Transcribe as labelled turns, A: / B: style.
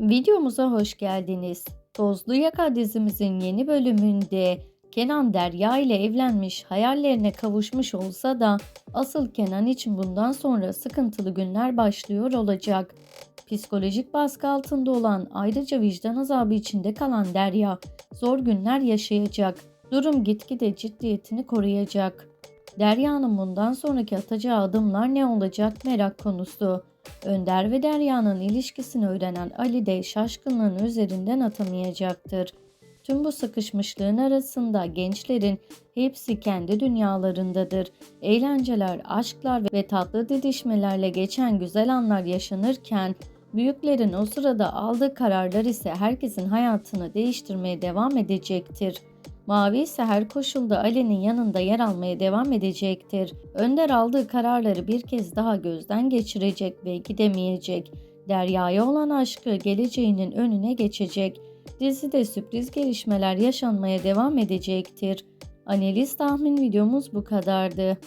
A: Videomuza hoş geldiniz. Tozlu Yaka dizimizin yeni bölümünde Kenan Derya ile evlenmiş, hayallerine kavuşmuş olsa da asıl Kenan için bundan sonra sıkıntılı günler başlıyor olacak. Psikolojik baskı altında olan ayrıca vicdan azabı içinde kalan Derya zor günler yaşayacak. Durum gitgide ciddiyetini koruyacak. Derya'nın bundan sonraki atacağı adımlar ne olacak merak konusu. Önder ve Derya'nın ilişkisini öğrenen Ali de şaşkınlığını üzerinden atamayacaktır. Tüm bu sıkışmışlığın arasında gençlerin hepsi kendi dünyalarındadır. Eğlenceler, aşklar ve tatlı didişmelerle geçen güzel anlar yaşanırken büyüklerin o sırada aldığı kararlar ise herkesin hayatını değiştirmeye devam edecektir. Mavi ise her koşulda Ali'nin yanında yer almaya devam edecektir. Önder aldığı kararları bir kez daha gözden geçirecek ve gidemeyecek. Derya'ya olan aşkı geleceğinin önüne geçecek. Dizide sürpriz gelişmeler yaşanmaya devam edecektir. Analiz tahmin videomuz bu kadardı.